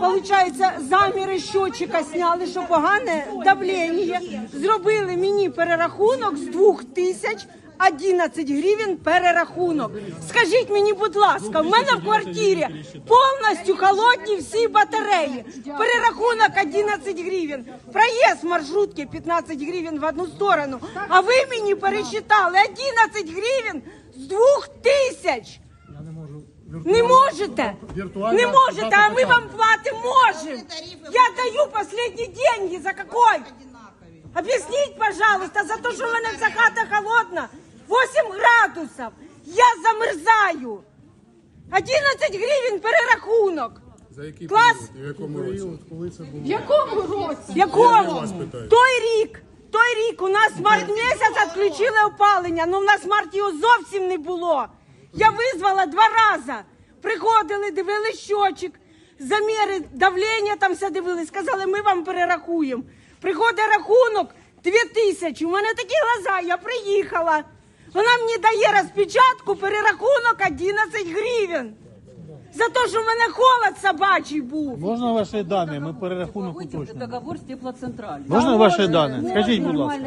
Получається, заміри щотчика сняли, що погане давлення. Зробили мені перерахунок з 2011 гривень перерахунок. Скажіть мені, будь ласка, в мене в квартирі повністю холодні всі батареї. Перерахунок 11 гривень. Проїзд маршрутки 15 гривень в одну сторону. А ви мені пересчитали 11 гривень з 2000. Не можу не можете? Віртуально Не можете, а ми вам платим можем. Я даю последние деньги. За какой? Объясніть, пожалуйста, за то, що в мене вся хата холодна. 8 градусів. Я замерзаю. 11 гривень перерахунок. За який Клас. період і в якому році? Коли це було? В якому році? В якому? питаю. Той рік. Той рік у нас март місяць відключили опалення, ну в нас март його зовсім не було. Я визвала два рази. Приходили, дивили щочик, заміри давлення там все дивились. Сказали, ми вам перерахуємо. Приходить рахунок дві тисячі. У мене такі глаза, я приїхала. Вона мені дає розпечатку, перерахунок 11 гривень. За те, що в мене холод собачий був. Можна ваші дані? Ми перерахунок уточнимо. договор с теплоцентралью. Можна ваші дані? Скажіть, будь ласка.